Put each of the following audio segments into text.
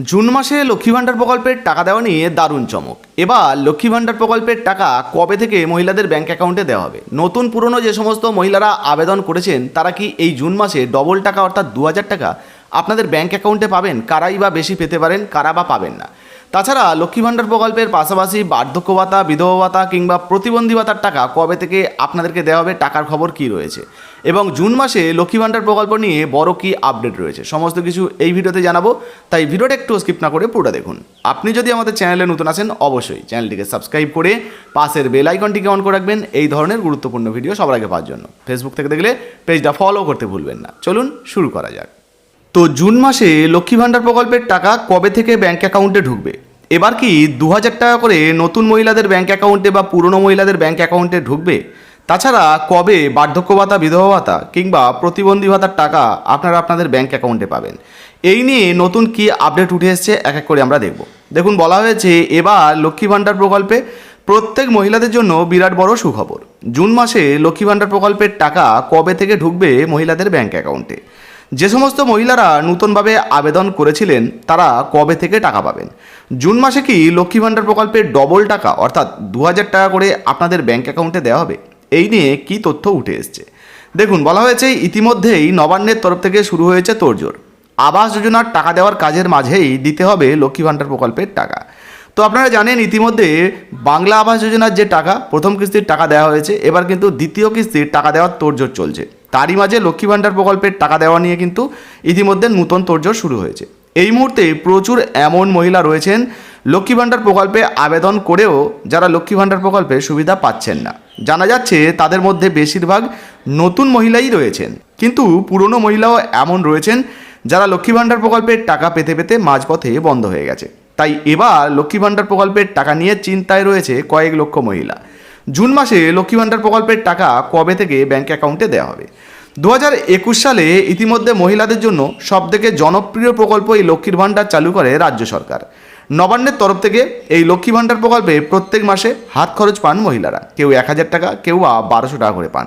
June মাসে লক্ষ্মী ভাণ্ডার প্রকল্পের টাকা দেওয়া নিয়ে দারুণ চমক। এবার লক্ষ্মী ভাণ্ডার প্রকল্পের টাকা কবে থেকে মহিলাদের ব্যাংক অ্যাকাউন্টে দেওয়া হবে? নতুন পুরনো যে সমস্ত মহিলারা আবেদন করেছেন, তারা কি এই জুন মাসে ডবল টাকা অর্থাৎ দু হাজার টাকা আপনাদের ব্যাংক অ্যাকাউন্টে পাবেন? কারাই বা বেশি পেতে পারেন, কারা বা পাবেন না? তাছাড়া লক্ষ্মী ভাণ্ডার প্রকল্পের পাশাপাশি বার্ধক্য ভাতা বিধবা ভাতা কিংবা প্রতিবন্ধী ভাতার টাকা কবে থেকে আপনাদেরকে দেওয়া হবে টাকার খবর কি রয়েছে? এবং জুন মাসে লক্ষ্মী ভাণ্ডার প্রকল্প নিয়ে বড় কি আপডেট রয়েছে? সমস্ত কিছু এই ভিডিওতে জানাব, তাই ভিডিওটা একটু স্কিপ না করে পুরোটা দেখুন। আপনি যদি আমাদের চ্যানেলে নতুন আছেন, অবশ্যই চ্যানেলটিকে সাবস্ক্রাইব করে পাশের বেল আইকনটিকে অন করে রাখবেন। এই ধরনের গুরুত্বপূর্ণ ভিডিও সবার আগে পাওয়ার জন্য। ফেসবুক থেকে দেখলে পেজটা ফলো করতে ভুলবেন না। চলুন শুরু করা যাক। তো জুন মাসে লক্ষ্মী ভাণ্ডার প্রকল্পের টাকা কবে থেকে ব্যাঙ্ক অ্যাকাউন্টে ঢুকবে? এবার কি দু হাজার টাকা করে নতুন মহিলাদের ব্যাঙ্ক অ্যাকাউন্টে বা পুরনো মহিলাদের ব্যাঙ্ক অ্যাকাউন্টে ঢুকবে? তাছাড়া কবে বার্ধক্য ভাতা, বিধবা ভাতা কিংবা প্রতিবন্ধী ভাতার টাকা আপনারা আপনাদের ব্যাঙ্ক অ্যাকাউন্টে পাবেন? এই নিয়ে নতুন কি আপডেট উঠে এসছে এক এক করে আমরা দেখব। দেখুন, বলা হয়েছে এবার লক্ষ্মী ভাণ্ডার প্রকল্পে প্রত্যেক মহিলাদের জন্য বিরাট বড় সুখবর। জুন মাসে লক্ষ্মী ভাণ্ডার প্রকল্পের টাকা কবে থেকে ঢুকবে মহিলাদের ব্যাঙ্ক অ্যাকাউন্টে? যে সমস্ত মহিলারা নতুনভাবে আবেদন করেছিলেন, তারা কবে থেকে টাকা পাবেন? জুন মাসে কি লক্ষ্মী ভাণ্ডার প্রকল্পের ডবল টাকা, অর্থাৎ দু হাজার টাকা করে আপনাদের ব্যাঙ্ক অ্যাকাউন্টে দেওয়া হবে? এই নিয়ে কি তথ্য উঠে এসছে? দেখুন, বলা হয়েছে ইতিমধ্যেই নবান্নের তরফ থেকে শুরু হয়েছে তোড়জোড়। আবাস যোজনার টাকা দেওয়ার কাজের মাঝেই দিতে হবে লক্ষ্মী ভাণ্ডার প্রকল্পের টাকা। তো আপনারা জানেন, ইতিমধ্যে বাংলা আবাস যোজনার যে টাকা, প্রথম কিস্তির টাকা দেওয়া হয়েছে, এবার কিন্তু দ্বিতীয় কিস্তির টাকা দেওয়ার তোড়জোড় চলছে। তারই মাঝে লক্ষ্মী ভাণ্ডার প্রকল্পের টাকা দেওয়া নিয়ে কিন্তু ইতিমধ্যে নূতন তোড়জোড় শুরু হয়েছে। এই মুহূর্তে প্রচুর এমন মহিলা রয়েছেন লক্ষ্মী ভাণ্ডার প্রকল্পে আবেদন করেও যারা লক্ষ্মী ভাণ্ডার প্রকল্পের সুবিধা পাচ্ছেন না। জানা যাচ্ছে তাদের মধ্যে বেশিরভাগ নতুন মহিলাই রয়েছেন। কিন্তু পুরনো মহিলাও এমন রয়েছেন যারা লক্ষ্মী ভাণ্ডার প্রকল্পের টাকা পেতে পেতে মাঝপথে বন্ধ হয়ে গেছে। তাই এবার লক্ষ্মী ভাণ্ডার প্রকল্পের টাকা নিয়ে চিন্তায় রয়েছে কয়েক লক্ষ মহিলা। জুন মাসে লক্ষ্মী ভাণ্ডার প্রকল্পের টাকা কবে থেকে ব্যাংক অ্যাকাউন্টে দেওয়া হবে? দু হাজার একুশ সালে ইতিমধ্যে মহিলাদের জন্য সবথেকে জনপ্রিয় প্রকল্প এই লক্ষ্মীর ভাণ্ডার চালু করে রাজ্য সরকার। নবান্নের তরফ থেকে এই লক্ষ্মী ভাণ্ডার প্রকল্পে প্রত্যেক মাসে হাত খরচ পান মহিলারা। কেউ এক হাজার টাকা, কেউ বারোশো টাকা করে পান।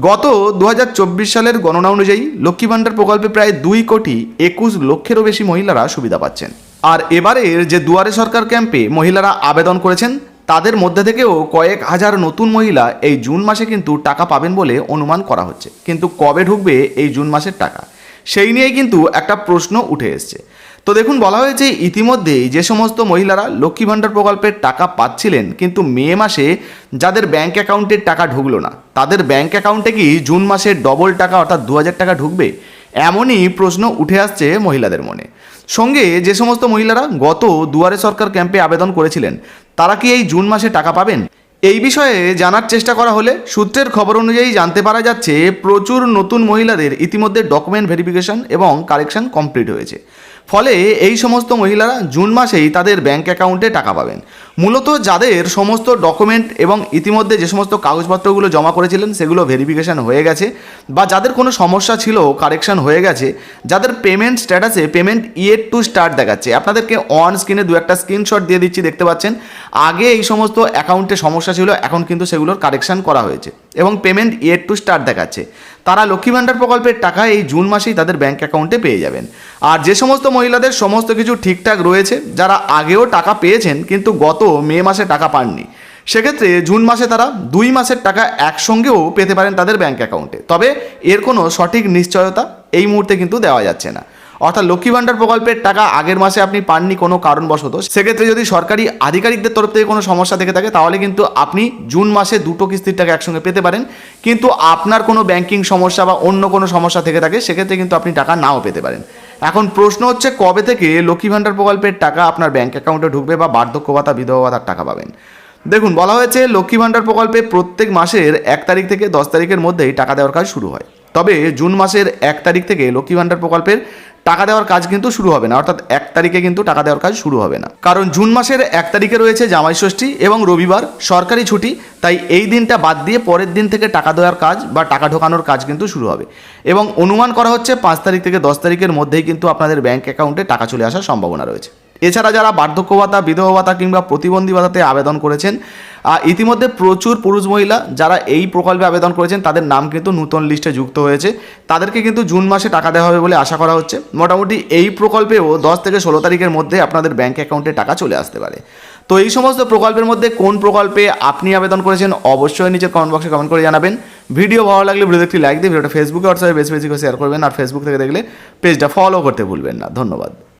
গত দু হাজার চব্বিশ সালের গণনা অনুযায়ী লক্ষ্মী ভাণ্ডার প্রকল্পে প্রায় দুই কোটি একুশ লক্ষেরও বেশি মহিলারা সুবিধা পাচ্ছেন। আর এবারের যে দুয়ারে সরকার ক্যাম্পে মহিলারা আবেদন করেছেন তাদের মধ্যে থেকেও কয়েক হাজার নতুন মহিলা এই জুন মাসে কিন্তু টাকা পাবেন বলে অনুমান করা হচ্ছে। কিন্তু কবে ঢুকবে এই জুন মাসের টাকা? সেই নিয়েই কিন্তু একটা প্রশ্ন উঠে এসছে। তো দেখুন, বলা হয়েছে ইতিমধ্যেই যে সমস্ত মহিলারা লক্ষ্মী ভাণ্ডার প্রকল্পের টাকা পাচ্ছিলেন, কিন্তু মে মাসে যাদের ব্যাংক অ্যাকাউন্টের টাকা ঢুকলো না, তাদের ব্যাংক অ্যাকাউন্টে কি জুন মাসে ডবল টাকা অর্থাৎ দু হাজার টাকা ঢুকবে? এমনই প্রশ্ন উঠে আসছে মহিলাদের মনে। সঙ্গে যে সমস্ত মহিলারা গত দুয়ারে সরকার ক্যাম্পে আবেদন করেছিলেন তারা কি এই জুন মাসে টাকা পাবেন? এই বিষয়ে জানার চেষ্টা করা হলে সূত্রের খবর অনুযায়ী জানতে পারা যাচ্ছে, প্রচুর নতুন মহিলাদের ইতিমধ্যে ডকুমেন্ট ভেরিফিকেশন এবং কারেকশন কমপ্লিট হয়েছে। ফলে এই সমস্ত মহিলারা জুন মাসেই তাদের ব্যাংক অ্যাকাউন্টে টাকা পাবেন। মূলত যাদের সমস্ত ডকুমেন্ট এবং ইতিমধ্যে যে সমস্ত কাগজপত্রগুলো জমা করেছিলেন, সেগুলো ভেরিফিকেশন হয়ে গেছে বা যাদের কোনো সমস্যা ছিল কারেকশন হয়ে গেছে, যাদের পেমেন্ট স্ট্যাটাসে পেমেন্ট ইয়েট টু স্টার্ট দেখাচ্ছে। আপনাদেরকে অন স্ক্রিনে দু একটা স্ক্রিনশট দিয়ে দিচ্ছি, দেখতে পাচ্ছেন। আগে এই সমস্ত অ্যাকাউন্টে সমস্যা ছিল, এখন কিন্তু সেগুলোর কারেকশন করা হয়েছে। এবং পেমেন্ট ইয়েট টু স্টার্ট দেখাচ্ছে। তারা লক্ষ্মী ভাণ্ডার প্রকল্পের টাকা এই জুন মাসেই তাদের ব্যাঙ্ক অ্যাকাউন্টে পেয়ে যাবেন। আর যে সমস্ত মহিলাদের সমস্ত কিছু ঠিকঠাক রয়েছে, যারা আগেও টাকা পেয়েছেন, কিন্তু গত মে মাসে টাকা পাননি, সেক্ষেত্রে জুন মাসে তারা দুই মাসের টাকা একসঙ্গেও পেতে পারেন তাদের ব্যাঙ্ক অ্যাকাউন্টে তবে এর কোনো সঠিক নিশ্চয়তা এই মুহূর্তে কিন্তু দেওয়া যাচ্ছে না। অর্থাৎ লক্ষ্মী ভাণ্ডার প্রকল্পের টাকা আগের মাসে আপনি পাননি কোনো কারণবশত, সেক্ষেত্রে যদি সরকারি আধিকারিকদের তরফ থেকে কোনো সমস্যা থেকে থাকে, তাহলে কিন্তু আপনি জুন মাসে দুটো কিস্তির টাকা একসঙ্গে পেতে পারেন। কিন্তু আপনার কোনো ব্যাংকিং সমস্যা বা অন্য কোনো সমস্যা থেকে থাকে, সেক্ষেত্রে কিন্তু আপনি টাকা নাও পেতে পারেন। এখন প্রশ্ন হচ্ছে, কবে থেকে লক্ষ্মী ভাণ্ডার প্রকল্পের টাকা আপনার ব্যাংক অ্যাকাউন্টে ঢুকবে বা বার্ধক্য ভাতা বিধবা ভাতার টাকা পাবেন? দেখুন, বলা হয়েছে, লক্ষ্মী ভাণ্ডার প্রকল্পে প্রত্যেক মাসের এক তারিখ থেকে দশ তারিখের মধ্যেই টাকা দেওয়ার কাজ শুরু হয়। তবে জুন মাসের এক তারিখ থেকে লক্ষ্মী ভাণ্ডার প্রকল্পের টাকা দেওয়ার কাজ কিন্তু শুরু হবে না, অর্থাৎ এক তারিখে কিন্তু টাকা দেওয়ার কাজ শুরু হবে না। কারণ জুন মাসের এক তারিখে রয়েছে জামাই ষষ্ঠী এবং রবিবার সরকারি ছুটি, তাই এই দিনটা বাদ দিয়ে পরের দিন থেকে টাকা দেওয়ার কাজ বা টাকা ঢোকানোর কাজ কিন্তু শুরু হবে। এবং অনুমান করা হচ্ছে পাঁচ তারিখ থেকে দশ তারিখের মধ্যেই কিন্তু আপনাদের ব্যাঙ্ক অ্যাকাউন্টে টাকা চলে আসার সম্ভাবনা রয়েছে। এছাড়া যারা বার্ধক্য ভাতা বিধবা ভাতা কিংবা প্রতিবন্ধী ভাতাতে আবেদন করেছেন ইতিমধ্যে প্রচুর পুরুষ মহিলা যারা এই প্রকল্পে আবেদন করেছেন, তাদের নাম কিন্তু নতুন লিস্টে যুক্ত হয়েছে। তাদেরকে কিন্তু জুন মাসে টাকা দেওয়া হবে বলে আশা করা হচ্ছে। মোটামুটি এই প্রকল্পেও দশ থেকে ষোলো তারিখের মধ্যে আপনাদের ব্যাঙ্ক অ্যাকাউন্টে টাকা চলে আসতে পারে। তো এই সমস্ত প্রকল্পের মধ্যে কোন প্রকল্পে আপনি আবেদন করেছেন, অবশ্যই নিচের কমেন্ট বক্সে কমেন্ট করে জানাবেন। ভিডিও ভালো লাগলে ভিডিও একটি লাইক দিয়ে ভিডিওটা ফেসবুকে হোয়াটসঅ্যাপে বেশি বেশি করে শেয়ার করবেন। আর ফেসবুক থেকে দেখলে পেজটা ফলো করতে ভুলবেন না। ধন্যবাদ।